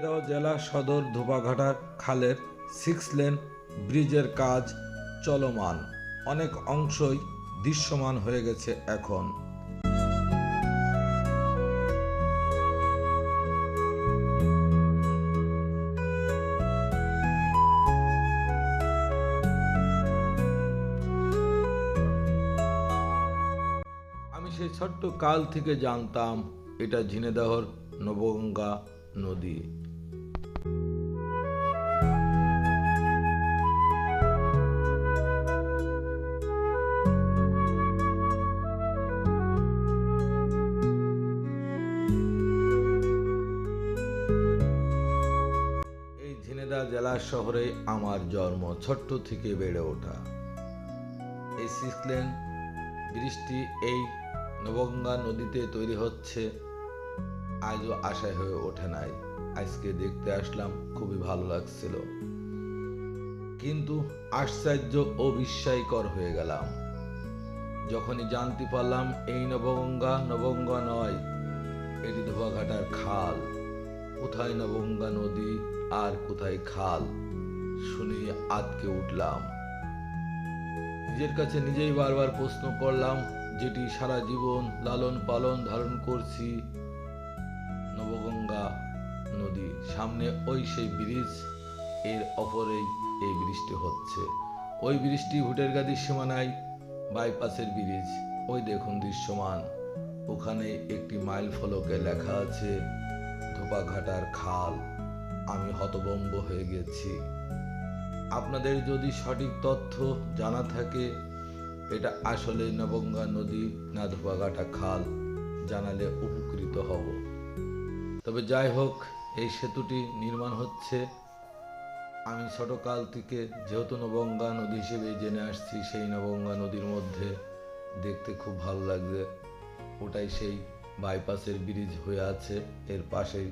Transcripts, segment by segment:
ঝিনাইদহ জেলা সদর ধোপাঘাটার খালের সিক্স লেন ব্রিজের কাজ চলমান। অনেক অংশই দৃশ্যমান হয়ে গেছে এখন। আমি সেই ছোট্ট কাল থেকে জানতাম এটা ঝিনেদাহর নবগঙ্গা নদী। এই জেলা শহরে আমার জন্ম, ছোট্ট থেকে বেড়ে ওঠা। এই সিক্স লেন ব্রিজটি এই নবগঙ্গা নদীতে তৈরি হচ্ছে। আজও আশায় হয়ে ওঠে নাই। আজকে দেখতে আসলাম, খুবই ভালো লাগছিল। কিন্তু আশ্চর্য ও বিস্ময়কর হয়ে গেলাম। যখনই জানতে পারলাম, এই নবগঙ্গা নবগঙ্গা নয়, এটি ধোয়াঘাটার খাল। কোথায় নবগঙ্গা নদী, আর কোথায় খাল? শুনে আতকে উঠলাম। নিজের কাছে নিজেই বারবার প্রশ্ন করলাম, যেটি সারা জীবন লালন পালন ধারণ করছি, নবগঙ্গা নদী। সামনে ওই সেই ব্রিজ, এর অপরেই এই বৃষ্টি হচ্ছে। ওই বৃষ্টি ভুটের গাদির সীমানায় বাইপাসের ব্রিজ। ওই দেখুন দৃশ্যমান। ওখানে একটি মাইল ফলকে লেখা আছে ধোপাঘাটার খাল, আমি হতবম্ব হয়ে গেছি। আপনাদের যদি সঠিক তথ্য জানা থাকে, এটা আসলে নবঙ্গা নদী না ধোপাঘাটা খাল, জানালে উপকৃত হব। তবে যাই হোক, এই সেতুটি নির্মাণ হচ্ছে। আমি ছোটকাল থেকে যেহেতু নবঙ্গা নদী হিসেবে জেনে আসছি, সেই নবঙ্গা নদীর মধ্যে দেখতে খুব ভালো লাগছে ওটাই সেই বাইপাসের ব্রিজ হয়ে আছে। এর পাশেই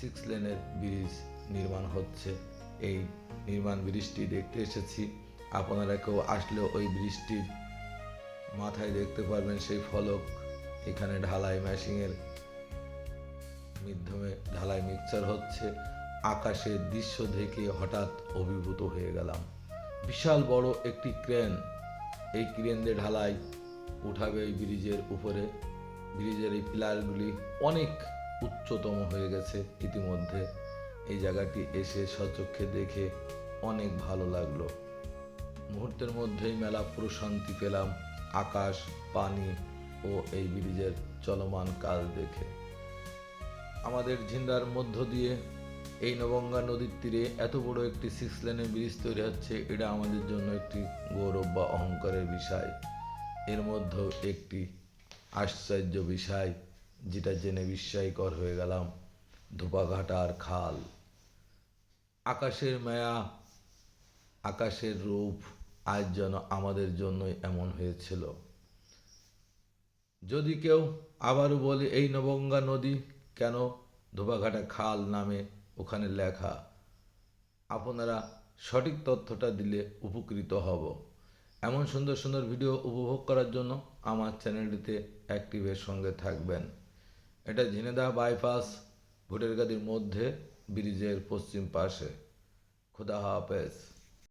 সিক্স লেনের ব্রিজ নির্মাণ হচ্ছে। এই নির্মাণ ব্রিজটি দেখতে এসেছি। আপনারা কেউ আসলে ওই ব্রিজটির মাথায় দেখতে পারবেন সেই ফলক। এখানে ঢালাই ম্যাশিংয়ের মাধ্যমে ঢালাই মিক্সচার হচ্ছে। আকাশের দৃশ্য দেখে হঠাৎ অভিভূত হয়ে গেলাম। বিশাল বড় একটি ক্রেন। এই ক্রেন দিয়ে ঢালাই উঠাবে এই ব্রিজের উপরে। ব্রিজের এই পিলারগুলি অনেক উচ্চতম হয়ে গেছে ইতিমধ্যে। এই জায়গাটি এসে সচক্ষে দেখে অনেক ভালো লাগল। মুহূর্তের মধ্যেই মেলা প্রশান্তি পেলাম, আকাশ, পানি ও এই ব্রিজের চলমান কাজ দেখে। আমাদের ঝিন্দার মধ্য দিয়ে এই নবঙ্গা নদীর তীরে এত বড় একটি সিক্স লেনের ব্রিজ তৈরি হচ্ছে, এটা আমাদের জন্য একটি গৌরব বা অহংকারের বিষয়। এর মধ্যেও একটি আশ্চর্য বিষয়, যেটা জেনে বিস্ময়কর হয়ে গেলাম। ধোপাঘাটার খাল। আকাশের মায়া, আকাশের রূপ আজ যেন আমাদের জন্যই এমন হয়েছিল। যদি কেউ আবারও বলে, এই নবঙ্গা নদী কেন ধোবাঘাটা খাল নামে ওখানে লেখা? আপনারা সঠিক তথ্যটা দিলে উপকৃত হব। এমন সুন্দর সুন্দর ভিডিও উপভোগ করার জন্য আমার চ্যানেলটিতে অ্যাক্টিভের সঙ্গে থাকবেন। এটা ঝিনেদা বাইপাস ভোটের গাদির মধ্যে, ব্রিজের পশ্চিম পাশে। খুদা হাফেজ।